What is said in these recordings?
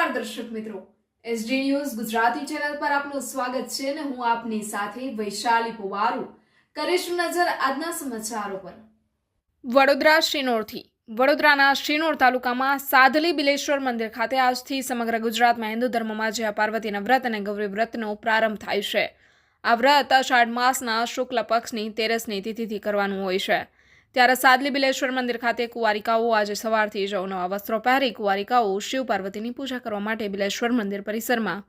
નમસ્કાર દર્શક મિત્રો. એસડી ન્યૂઝ ગુજરાતી ચેનલ પર આપનું સ્વાગત છે અને હું આપની સાથે વૈશાલી પુવારુ. કરીશું નજર આજના સમાચારો પર. વડોદરા શ્રીનોરથી વડોદરાના શ્રીનોર તાલુકામાં સાધલી બિલેશ્વર મંદિર ખાતે આજથી સમગ્ર ગુજરાતમાં હિન્દુ ધર્મમાં જે પાર્વતીના વ્રત અને ગૌરી વ્રતનો પ્રારંભ થાય છે. આ વ્રત અષાઢ માસના શુક્લ પક્ષની તેરસની તિથિથી કરવાનું હોય છે. ત્યારે સાદલી બિલેશ્વર મંદિર ખાતે કુંવારિકાઓ આજે સવારથી જ નવા વસ્ત્રો પહેરી કુંવારિકાઓ શિવ પાર્વતીની પૂજા કરવા માટે બિલેશ્વર મંદિર પરિસરમાં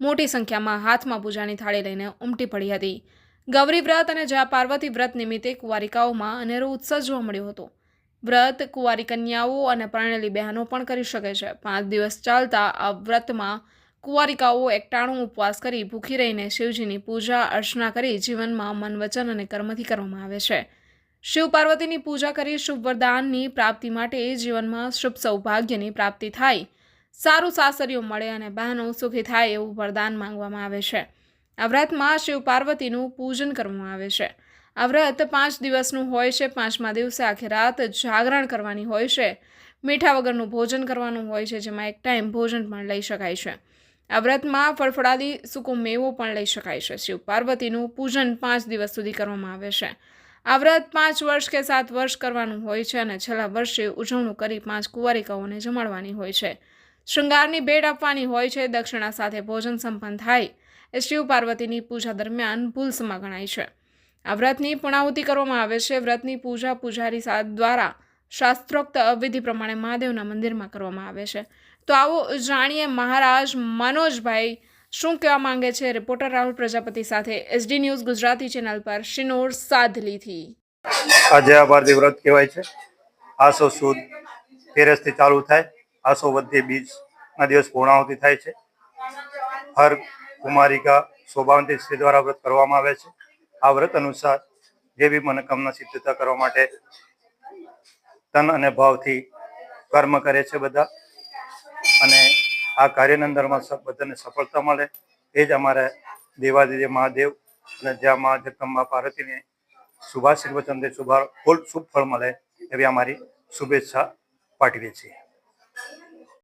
મોટી સંખ્યામાં હાથમાં પૂજાની થાળી લઈને ઉમટી પડી હતી. ગૌરી વ્રત અને જયા પાર્વતી વ્રત નિમિત્તે કુંવારિકાઓમાં અનેરો ઉત્સાહ જોવા મળ્યો હતો. વ્રત, કુંવારી કન્યાઓ અને પરણેલી બહેનો પણ કરી શકે છે. પાંચ દિવસ ચાલતા આ વ્રતમાં કુંવારિકાઓ એકટાણું ઉપવાસ કરી ભૂખી રહીને શિવજીની પૂજા અર્ચના કરી જીવનમાં મન વચન અને કર્મથી કરવામાં આવે છે. શિવ પાર્વતીની પૂજા કરી શુભ વરદાનની પ્રાપ્તિ માટે જીવનમાં શુભ સૌભાગ્યની પ્રાપ્તિ થાય, સારું સાસરિયું મળે અને બહેનો સુખી થાય એવું વરદાન માંગવામાં આવે છે. આ વ્રતમાં શિવ પાર્વતીનું પૂજન કરવામાં આવે છે. આ વ્રત પાંચ દિવસનું હોય છે, પાંચમા દિવસે આખી રાત જાગરણ કરવાની હોય છે, મીઠા વગરનું ભોજન કરવાનું હોય છે, જેમાં એક ટાઈમ ભોજન પણ લઈ શકાય છે. આ વ્રતમાં ફળફળાદી સૂકો મેવો પણ લઈ શકાય છે. શિવ પાર્વતીનું પૂજન પાંચ દિવસ સુધી કરવામાં આવે છે. આ વ્રત પાંચ વર્ષ કે સાત વર્ષ કરવાનું હોય છે અને છેલ્લા વર્ષે ઉજવણું કરી પાંચ કુંવારિકાઓને જમાડવાની હોય છે. શૃંગારની ભેટ આપવાની હોય છે, દક્ષિણા સાથે ભોજન સંપન્ન થાય. એ શિવ પાર્વતીની પૂજા દરમિયાન ભૂલસમાં ગણાય છે. આ વ્રતની પૂર્ણાહુતિ કરવામાં આવે છે. વ્રતની પૂજા પૂજારી દ્વારા શાસ્ત્રોક્ત વિધિ પ્રમાણે મહાદેવના મંદિરમાં કરવામાં આવે છે. તો આવો જાણીએ મહારાજ મનોજભાઈ શું કહેવા માંગે છે રિપોર્ટર રાહુલ પ્રજાપતિ સાથે એસડી ન્યૂઝ ગુજરાતી ચેનલ પર શિનોર સાધલીથી. આજે આ ભારતીય વ્રત કહેવાય છે. આસો સુદ તેરસથી ચાલુ થાય. આસો વધી બીજના દિવસ પૂર્ણાહુતિ થાય છે. હર કુમારિકા શોભાવંતી સ્ત્રી દ્વારા વ્રત કરવામાં આવે છે. આ વ્રત અનુસાર જે બી મનોકામના સિદ્ધતા કરવા માટે તન અને ભાવથી કર્મ કરે છે બધા. અને આ કાર્યની અંદરમાં બધાને સફળતા મળે. એ જ અમારે દેવાદેવ મહાદેવ અને જ્યાં મા જગદંબા પાર્વતીને શુભાશીર્વચન દે શુભા ફૂલ શુભ ફળ મળે એવી અમારી શુભેચ્છા પાઠવીએ છીએ.